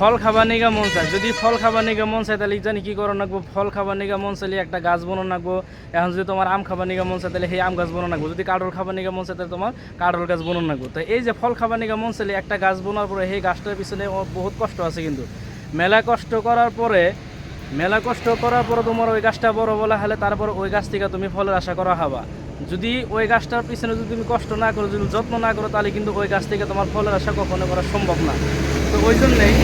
ফল খাবার নিগা মন চায়। যদি ফল খাবার নিগা মন চায়, তাহলে জানি কি করো নাকবো ফল খাবার নিগা মন চাইলে একটা গাছ বনো নাকবো এখন যদি তোমার আম খাবার নিগা মন চায়, তাহলে সেই আম গাছ বনো নাকবো যদি কাঠল খাবার নিগা মন চায়, তাহলে তোমার কাঠল গাছ বনো নাকবো তো এই যে ফল খাবার নিগা মন চাইলে একটা গাছ বোনার পরে সেই গাছটার পিছনে বহুত কষ্ট আছে কিন্তু। মেলা কষ্ট করার পরে, মেলা কষ্ট করার পরে তোমার ওই গাছটা বড় বলা হলে তারপর ওই গাছ থেকে তুমি ফলের আশা করা হবা। যদি ওই গাছটার পিছনে যদি তুমি কষ্ট না করো, যদি যত্ন না করো, তাহলে কিন্তু ওই গাছ থেকে তোমার ফলের আশা কখনো করা সম্ভব না। তো ওই জন্যেই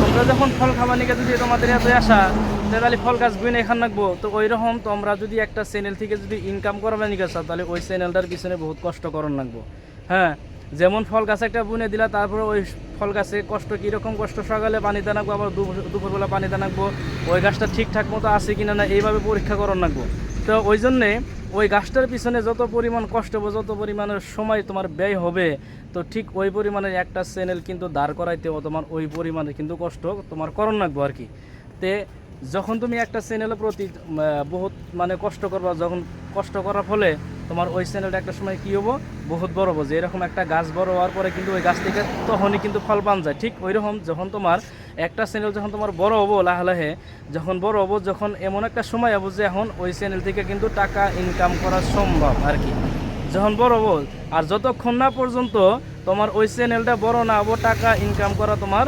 তোমরা যখন ফল খাবার নিকে যদি তোমাদের এত আসা তাহলে ফল গাছ বুনে এখান রাখব, তো ওই রকম তোমরা যদি একটা চ্যানেল থেকে যদি ইনকাম করবে নিকে চাও তাহলে ওই চ্যানেলটার পিছনে বহুত কষ্ট করন লাগবো। হ্যাঁ যেমন ফল গাছ একটা বুনে দিলা, তারপরে ওই ফল গাছে কষ্ট, কীরকম কষ্ট, সকালে পানি দানাকবো আবার দুপুর- দুপুরবেলা পানি দানাকবো ওই গাছটা ঠিকঠাক মতো আছে কিনা না, এইভাবে পরীক্ষা করন লাগবো। তো ওই জন্যে ওই গাছটার পিছনে যত পরিমাণ কষ্ট হবে, যত পরিমাণের সময় তোমার ব্যয় হবে, তো ঠিক ওই পরিমাণের একটা চ্যানেল কিন্তু দাঁড় করাইতেও তোমার ওই পরিমাণে কিন্তু কষ্ট তোমার করণ লাগবে আর কি। তে যখন তুমি একটা চ্যানেলের প্রতি বহুত মানে কষ্ট করবা, যখন কষ্ট করার ফলে তোমার ওই চ্যানেলটা একটা সময় কী হব? বহুত বড় হব। যে এরকম একটা গাছ বড় হওয়ার পরে কিন্তু ওই গাছ থেকে তখনই কিন্তু ফল পান যায়। ঠিক ওই রকম যখন তোমার একটা চ্যানেল যখন তোমার বড় হব লাহে লাহে যখন বড় হব, যখন এমন একটা সময় হব যে এখন ওই চ্যানেল থেকে কিন্তু টাকা ইনকাম করা সম্ভব আর কি যখন বড় হব, আর যতক্ষণ না পর্যন্ত তোমার ওই চ্যানেলটা বড় না হব, টাকা ইনকাম করা তোমার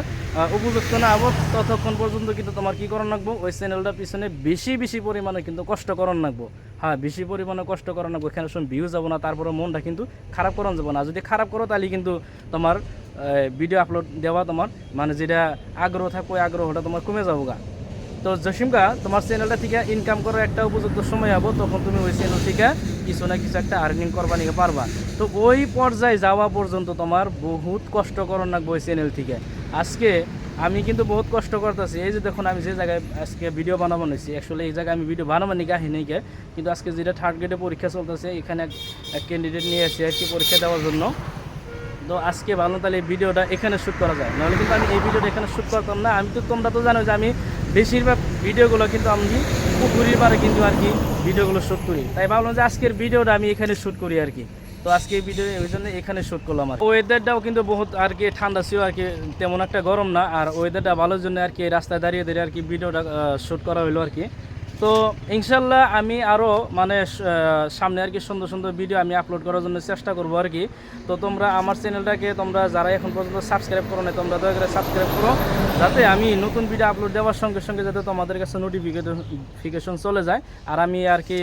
উপযুক্ত না হব, ততক্ষণ পর্যন্ত কিন্তু তোমার কি করণ লাগবো? ওই চ্যানেলটার পিছনে বেশি বেশি পরিমাণে কিন্তু কষ্ট করণ লাগবো। হ্যাঁ বেশি পরিমাণে কষ্ট করণ লাগবো এখানে সময় ভিউ যাব না তারপরে মনটা কিন্তু খারাপ করণ যাব না। যদি খারাপ করো তাহলে কিন্তু তোমার ভিডিও আপলোড দেওয়া তোমার মানে যেটা আগ্রহ থাকবে, ওই আগ্রহটা তোমার কমে যাব গা। তো জসিমকা তোমার চ্যানেলটা থেকে ইনকাম করার একটা উপযুক্ত সময় হব, তখন তুমি ওই চ্যানেল থেকে কিছু না কিছু একটা আর্নিং করবা নিতে পারবা। তো ওই পর্যায়ে যাওয়া পর্যন্ত তোমার বহুত কষ্ট করণ লাগবে ওই চ্যানেল থেকে। আজকে আমি কিন্তু বহুত কষ্ট করতেছি। এই যে দেখুন, আমি যে জায়গায় আজকে ভিডিও বানাবো নিয়েছি অ্যাকচুয়ালি এই জায়গায় আমি ভিডিও বানাবো নিকে আহি নাকি কিন্তু আজকে যেটা থার্ড গ্রেডে পরীক্ষা চলতেছে, এখানে এক ক্যান্ডিডেট নিয়ে এসেছি আর কি পরীক্ষা দেওয়ার জন্য। তো আজকে ভালো, তাহলে এই ভিডিওটা এখানে শ্যুট করা যায়। নাহলে কিন্তু আমি এই ভিডিওটা এখানে শ্যুট করতাম না। আমি তো তোমরা তো জানো যে আমি বেশিরভাগ ভিডিওগুলো কিন্তু আমি পুকুরির পারে কিন্তু আর কি ভিডিওগুলো শ্যুট করি। তাই ভাবলাম যে আজকের ভিডিওটা আমি এখানে শ্যুট করি আর কি। তো আজকে এই ভিডিও ওই জন্য এখানে শ্যুট করলাম আর ওয়েদারটাও কিন্তু বহুত আর কি ঠান্ডা ছিল আর কি, তেমন একটা গরম না। আর ওয়েদারটা ভালোর জন্য আর কি রাস্তায় দাঁড়িয়ে দাঁড়িয়ে আর কি ভিডিওটা শ্যুট করা হলো আর কি। তো ইনশাল্লাহ আমি আরও মানে সামনে আর কি সুন্দর সুন্দর ভিডিও আমি আপলোড করার জন্য চেষ্টা করব আর কি। তো তোমরা আমার চ্যানেলটাকে তোমরা যারা এখন পর্যন্ত সাবস্ক্রাইব করো না তোমরা দয়া করে সাবস্ক্রাইব করো। যাতে আমি নতুন ভিডিও আপলোড দেওয়ার সঙ্গে সঙ্গে যাতে তোমাদের কাছে নোটিফিকেশন চলে যায়। আর আমি আর কি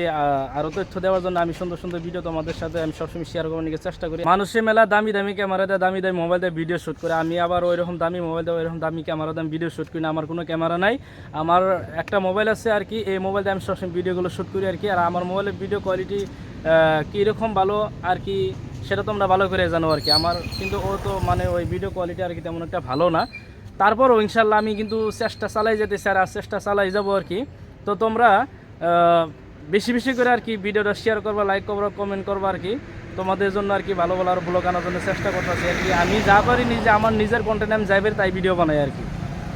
আরও তথ্য দেওয়ার জন্য আমি সুন্দর সুন্দর ভিডিও তোমাদের সাথে আমি সবসময় শেয়ার করার চেষ্টা করি। মানুষের মেলা দামি দামি ক্যামেরা দেয়, দামি দামি মোবাইল দিয়ে ভিডিও শ্যুট করে। আমি আবার ওই রকম দামি মোবাইল দিয়ে ওই রকম দামি ক্যামেরা দিয়ে ভিডিও শ্যুট করি না। আমার কোনো ক্যামেরা নাই। আমার একটা মোবাইল আছে আর কি, এই মোবাইল দিয়ে আমি সবসময় ভিডিওগুলো শ্যুট করি আর কি। আর আমার মোবাইলের ভিডিও কোয়ালিটি কীরকম ভালো আর কি, সেটা তোমরা ভালো করে জানো আর কি। আমার কিন্তু ও তো মানে ওই ভিডিও কোয়ালিটি আর কি তেমন একটা ভালো না। তারপরও ইনশাল্লাহ আমি কিন্তু চেষ্টা চালাই যেতে স্যার, আর চেষ্টা চালাই যাব আর কি। তো তোমরা বেশি বেশি করে আর কি ভিডিওটা শেয়ার করবা লাইক করবা কমেন্ট করবা আর কি। তোমাদের জন্য আর কি ভালো ভালো আর ব্লগ আনার জন্য চেষ্টা করতেছি আর কি। আমি যা পারি নিজে, আমার নিজের কন্টেন্ট আমি যাইবের তাই ভিডিও বানাই আর কি।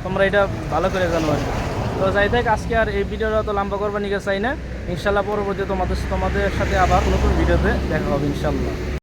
তোমরা এটা ভালো করে জানো আর কি। তো যাই থাক, আজকে আর এই ভিডিওটা তো লম্বা করবা নিকে চাই না। ইনশাল্লাহ পরবর্তী তোমাদের তোমাদের সাথে আবার নতুন ভিডিওতে দেখা হবে ইনশাল্লাহ।